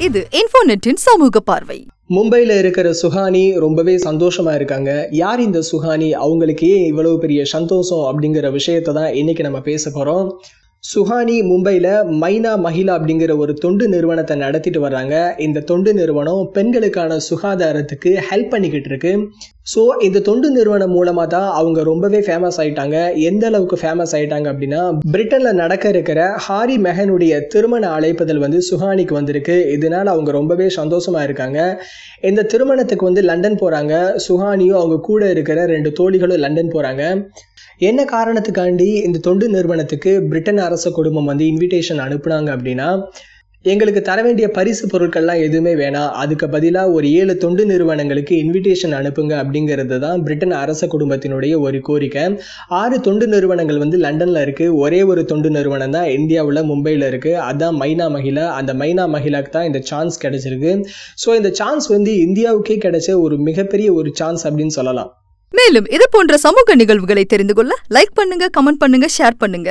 இது இன்ஃபோநெட்டின் சமூக பார்வை. மும்பையில் இருக்கிற சுஹானி ரொம்பவே சந்தோஷமா இருக்காங்க. யார் இந்த சுஹானி? அவங்களுக்கு ஏன் இவ்வளவு பெரிய சந்தோஷம் அப்படிங்கிற விஷயத்தை தான் இன்னைக்கு நம்ம பேச போகிறோம் சுஹானி மும்பையில் மைனா மகிழா அப்படிங்கிற ஒரு தொண்டு நிறுவனத்தை நடத்திட்டு வர்றாங்க. இந்த தொண்டு நிறுவனம் பெண்களுக்கான சுகாதாரத்துக்கு ஹெல்ப் பண்ணிக்கிட்டு இருக்கு. ஸோ இந்த தொண்டு நிறுவனம் மூலமாக தான் அவங்க ரொம்பவே ஃபேமஸ் ஆயிட்டாங்க. எந்த அளவுக்கு ஃபேமஸ் ஆயிட்டாங்க அப்படின்னா பிரிட்டனில் நடக்க இருக்கிற ஹாரி மெஹனுடைய திருமண அழைப்புதல் வந்து சுஹானிக்கு வந்திருக்கு. இதனால் அவங்க ரொம்பவே சந்தோஷமாக இருக்காங்க. இந்த திருமணத்துக்கு வந்து லண்டன் போகிறாங்க சுஹானியும் அவங்க கூட இருக்கிற ரெண்டு தோழிகளும் லண்டன் போகிறாங்க என்ன காரணத்துக்காண்டி இந்த தொண்டு நிறுவனத்துக்கு பிரிட்டன் அரச குடும்பம் வந்து இன்விடேஷன் அனுப்புனாங்க அப்படின்னா எங்களுக்கு தர வேண்டிய பரிசு பொருட்கள்லாம் எதுவுமே வேணாம். அதுக்கு பதிலாக ஒரு ஏழு தொண்டு நிறுவனங்களுக்கு இன்விடேஷன் அனுப்புங்க அப்படிங்கிறது தான் பிரிட்டன் அரச குடும்பத்தினுடைய ஒரு கோரிக்கை. ஆறு தொண்டு நிறுவனங்கள் வந்து லண்டனில் இருக்குது ஒரே ஒரு தொண்டு நிறுவனம் தான் இந்தியாவில் மும்பையில் இருக்குது அதுதான் மைனா மகிழா. அந்த மைனா மகிழாக்கு தான் இந்த சான்ஸ் கிடைச்சிருக்கு. ஸோ இந்த சான்ஸ் வந்து இந்தியாவுக்கே கிடைச்ச ஒரு மிகப்பெரிய ஒரு சான்ஸ் அப்படின்னு சொல்லலாம். மேலும் இது போன்ற சமூக நிகழ்வுகளை தெரிந்து கொள்ள லைக் பண்ணுங்க கமெண்ட் பண்ணுங்க ஷேர் பண்ணுங்க.